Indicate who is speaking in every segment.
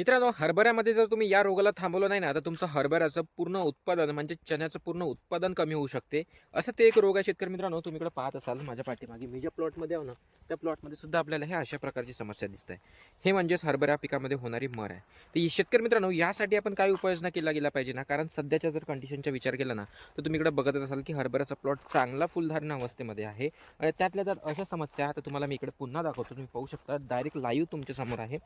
Speaker 1: मित्रांनो हरभऱ्यामध्ये जर तुम्ही या रोगाला थांबवलं नाही ना तर तुमचं हरभऱ्याचं पूर्ण उत्पादन म्हणजे चण्याचं पूर्ण उत्पादन कमी होऊ शकते. असं ते एक रोग आहे शेतकरी मित्रांनो तुम्ही इकडे पाहत असाल माझ्या पाठीमागे. मी ज्या प्लॉटमध्ये आहो ना त्या प्लॉटमध्ये सुद्धा आपल्याला हे अशा प्रकारची समस्या दिसत आहे हे म्हणजेच हरभऱ्या पिकामध्ये होणारी मर आहे. तर शेतकरी मित्रांनो यासाठी आपण काय उपाययोजना केला गेला पाहिजे ना? कारण सध्याच्या जर कंडिशनचा विचार केला ना तर तुम्ही इकडे बघतच असाल की हरभऱ्याचा प्लॉट चांगला फुलधारणा अवस्थेमध्ये आहे. आणि त्यातल्या त्यात अशा समस्या आता तुम्हाला मी इकडे पुन्हा दाखवतो तुम्ही पाहू शकता डायरेक्ट लाईव्ह तुमच्यासमोर आहे.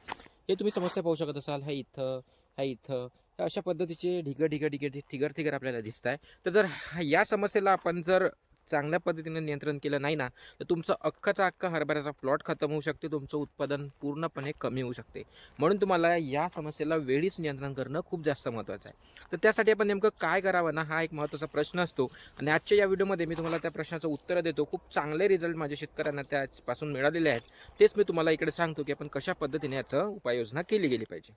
Speaker 1: हे तुम्ही समस्या पाहू शकत असाल ह्या इथं ह्या इथं अशा पद्धतीचे ढिगं ढिगर ढिगर ठिगर ठिगर आपल्याला दिसत आहे तर जर या समस्येला आपण जर चांगल्या पद्धतीने नियंत्रण केलं नाही ना तर तुमचं अख्खाचा अख्खा हरभऱ्याचा प्लॉट खतम होऊ शकते तुमचं उत्पादन पूर्णपणे कमी होऊ शकते. म्हणून तुम्हाला या समस्येला वेळीच नियंत्रण करणं खूप जास्त महत्त्वाचं आहे. तर त्यासाठी आपण नेमकं काय करावं ना हा एक महत्त्वाचा प्रश्न असतो. आणि आजच्या या व्हिडिओमध्ये मी तुम्हाला त्या प्रश्नाचं उत्तर देतो. खूप चांगले रिझल्ट माझ्या शेतकऱ्यांना त्यापासून मिळालेले आहेत. तेच मी तुम्हाला इकडे सांगतो की आपण कशा पद्धतीने याचं उपाययोजना केली गेली पाहिजे.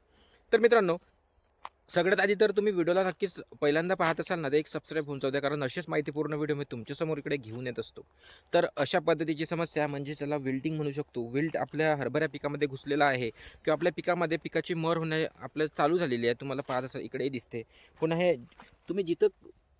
Speaker 1: तर मित्रांनो सगळ्यात आधी तर तुम्ही व्हिडिओला नक्कीच पहिल्यांदा पाहत असाल ना तर एक सबस्क्राईब होऊन जाऊ द्या. कारण अशीच माहितीपूर्ण व्हिडिओ मी तुमच्यासमोर इकडे घेऊन येत असतो. तर अशा पद्धतीची समस्या म्हणजे त्याला विल्टिंग म्हणू शकतो. विल्ट आपल्या हरभऱ्या पिकामध्ये घुसलेला आहे किंवा आपल्या पिकामध्ये पिकाची मर होणे आपल्या चालू झालेली आहे. तुम्हाला पाहत असाल इकडेही दिसते. पुन्हा हे तुम्ही जिथं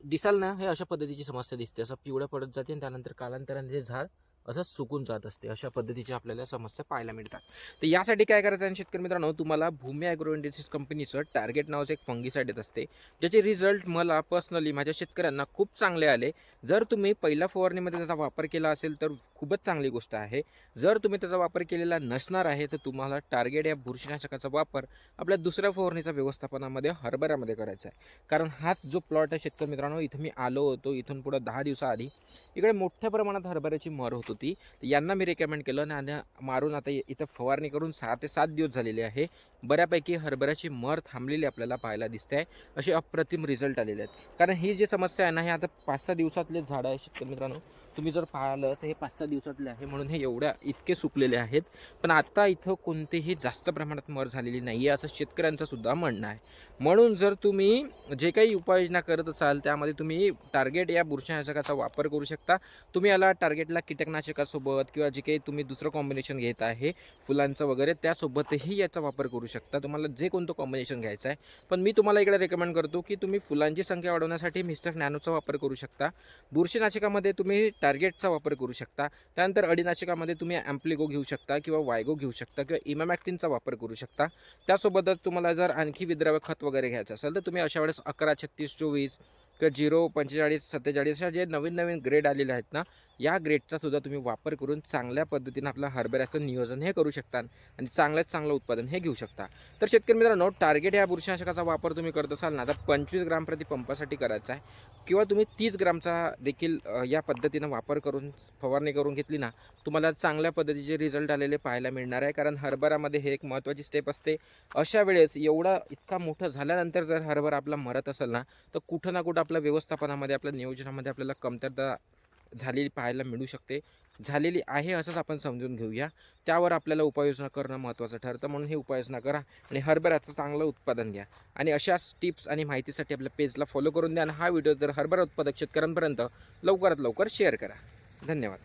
Speaker 1: दिसाल ना हे अशा पद्धतीची समस्या दिसते. असं पिवळं पडत जाते आणि त्यानंतर कालांतराने ते झाड असं सुकून जात असते अशा पद्धतीची आपल्याला समस्या पाहायला मिळतात. तर यासाठी काय करायचं आहे शेतकरी मित्रांनो तुम्हाला भूमी ॲग्रो इंडस्ट्रीज कंपनीचं टार्गेट नावाचं एक फंगीसाईड येत असते. ज्याचे रिझल्ट मला पर्सनली माझ्या शेतकऱ्यांना खूप चांगले आले. जर तुम्ही पहिल्या फवारणीमध्ये त्याचा वापर केला असेल तर खूपच चांगली गोष्ट आहे. जर तुम्ही त्याचा वापर केलेला नसणार आहे तर तुम्हाला टार्गेट या बुरशीनाशकाचा वापर आपल्या दुसऱ्या फवारणीचा व्यवस्थापनामध्ये हरभऱ्यामध्ये करायचा आहे. कारण हाच जो प्लॉट आहे शेतकरी मित्रांनो इथं मी आलो होतो इथून पुढं दहा दिवसाआधी इकडे मोठ्या प्रमाणात हरभऱ्याची मर होत. होती. तर यांना मी रेकमेंड केलं आणि मारून आता इथं फवारणी करून सहा ते सात दिवस झालेले आहे. बऱ्यापैकी हरभऱ्याची मर थांबलेली आपल्याला पाहायला दिसते आहे असे अप्रतिम रिझल्ट आलेले आहेत. कारण ही जी समस्या आहे ना हे आता पाच सहा दिवसातले झाडं आहे शेतकरी मित्रांनो. तुम्ही जर पाहिलं तर हे पाच सहा दिवसातले आहे म्हणून हे एवढ्या इतके सुकलेले आहेत. पण आता इथं कोणतेही जास्त प्रमाणात मर झालेली नाही आहे असं शेतकऱ्यांचं सुद्धा म्हणणं आहे. म्हणून जर तुम्ही जे काही उपाययोजना करत असाल त्यामध्ये तुम्ही टार्गेट या बुरशीनाशकाचा वापर करू शकता. तुम्ही याला टार्गेटला कीटकनाशक कीटकनाशकासोबत किंवा जे काही तुम्ही दुसरं कॉम्बिनेशन घेत आहे फुलांचं वगैरे त्यासोबतही याचा वापर करू शकता. तुम्हाला जे कोणतं कॉम्बिनेशन घ्यायचं आहे. पण मी तुम्हाला इकडे रेकमेंड करतो की तुम्ही फुलांची संख्या वाढवण्यासाठी मिस्टर नॅनोचा वापर करू शकता. बुरशीनाशिकामध्ये तुम्ही टार्गेटचा वापर करू शकता. त्यानंतर अडीनाशिकामध्ये तुम्ही ॲम्प्लिगो घेऊ शकता किंवा वायगो घेऊ शकता किंवा इमॅमॅक्टिनचा वापर करू शकता. त्यासोबतच तुम्हाला जर आणखी विद्राव्य खत वगैरे घ्यायचं असेल तर तुम्ही अशा वेळेस अकरा छत्तीस चोवीस किंवा झिरो पंचेचाळीस सत्तेचाळीस अशा जे नवीन नवीन ग्रेड आलेले आहेत ना या ग्रेडचा सुद्धा तुम्ही वापर करून चांगल्या पद्धतीनं आपलं हरभऱ्याचं नियोजन हे करू शकता आणि चांगल्यात चांगलं उत्पादन हे घेऊ शकता. तर शेतकरी मित्रांनो टार्गेट या बुरशीनाशकाचा वापर तुम्ही करत असाल ना तर पंचवीस ग्राम प्रति पंपासाठी करायचा आहे. किंवा तुम्ही तीस ग्रामचा देखील या पद्धतीनं वापर करून फवारणी करून घेतली ना तुम्हाला चांगल्या पद्धतीचे रिझल्ट आलेले पाहायला मिळणार आहे. कारण हरभऱ्यामध्ये हे एक महत्त्वाची स्टेप असते. अशा वेळेस एवढा इतका मोठं झाल्यानंतर जर हरभरा आपला मरत असेल ना तर कुठं ना कुठं आपल्या व्यवस्थापनामध्ये आपल्या नियोजनामध्ये आपल्याला कमतरता झालेली पाहायला मिळू शकते. झालेली आहे असंच आपण समजून घेऊया. त्यावर आपल्याला उपाययोजना करणं महत्त्वाचं ठरतं. म्हणून हे उपाययोजना करा आणि हरभऱ्याचं चांगलं उत्पादन घ्या. आणि अशाच टिप्स आणि माहितीसाठी आपल्या पेजला फॉलो करून द्या आणि हा व्हिडिओ जर हरभरा उत्पादक शेतकऱ्यांपर्यंत लवकरात लवकर शेअर करा. धन्यवाद.